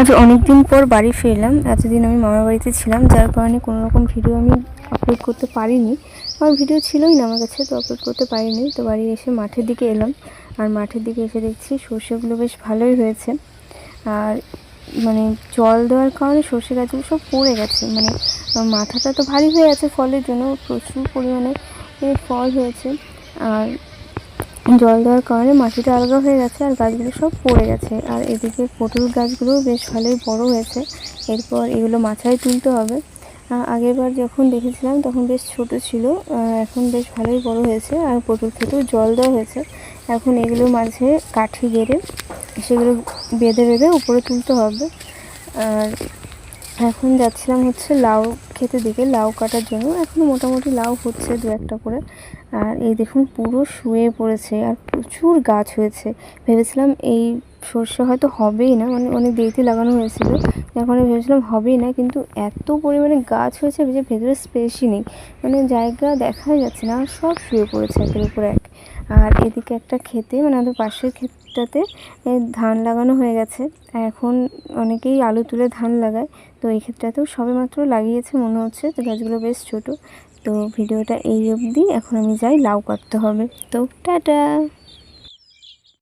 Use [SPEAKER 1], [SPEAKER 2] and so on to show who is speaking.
[SPEAKER 1] আজ অনেক দিন পর বাড়ি ফিরলাম। এতদিন আমি মামার বাড়িতে ছিলাম, যার কারণে কোনো রকম ভিডিও আমি আপলোড করতে পারিনি। আমার ভিডিও ছিলই না আমার কাছে, তো আপলোড করতে পারিনি। তো বাড়ি এসে মাঠের দিকে এলাম, আর মাঠের দিকে এসে দেখছি সর্ষেগুলো বেশ ভালোই হয়েছে। আর মানে জল দেওয়ার কারণে সর্ষে গাছগুলো সব পড়ে গেছে। মানে মাথাটা তো ভারী হয়ে আছে ফলের জন্য, প্রচুর পরিমাণে ফল হয়েছে। আর জল দেওয়ার কারণে মাটিটা আলগা হয়ে গেছে আর গাছগুলো সব পড়ে গেছে। আর এদিকে পটল গাছগুলো বেশ ভালোই বড় হয়েছে। এরপর এগুলো মাথায় তুলতে হবে। আগেরবার যখন দেখেছিলাম তখন বেশ ছোট ছিল। এখন বেশ ভালোই বড় হয়েছে আর পটল খেতেও জল দেওয়া হয়েছে। এখন এগুলো মাঝে কাঠি গেড়ে সেগুলো বেঁধে বেঁধে উপরে তুলতে হবে। আর এখন যাচ্ছিলাম হচ্ছে লাউ খেতে দিকে, লাউ কাটার জন্য। এখন মোটামুটি লাউ হচ্ছে দু একটা করে। আর এই দেখুন পুরো শুয়ে পড়েছে আর প্রচুর গাছ হয়েছে। ভেবেছিলাম এই সর্ষে হয়তো হবেই না মানে অনেক দেরিতে লাগানো হয়েছিল। এখন ভেবেছিলাম হবেই না, কিন্তু এত পরিমাণে গাছ হয়েছে যে ভেতরে স্পেসই নেই। মানে জায়গা দেখাই যাচ্ছে না সব শুয়ে পড়েছে একের উপর এক। আর এদিকে একটা খেতে মানে আমাদের পাশের ক্ষেতটাতে ধান লাগানো হয়ে গেছে। এখন অনেকেই আলু তুলে ধান লাগায়। তো এই ক্ষেতটাতেও সবে মাত্র লাগিয়েছে, মনে হচ্ছে। তো গাছগুলো বেশ ছোট। তো ভিডিওটা এই অবধি। এখন আমি যাই, লাউ কাটতে হবে। তো টাটা!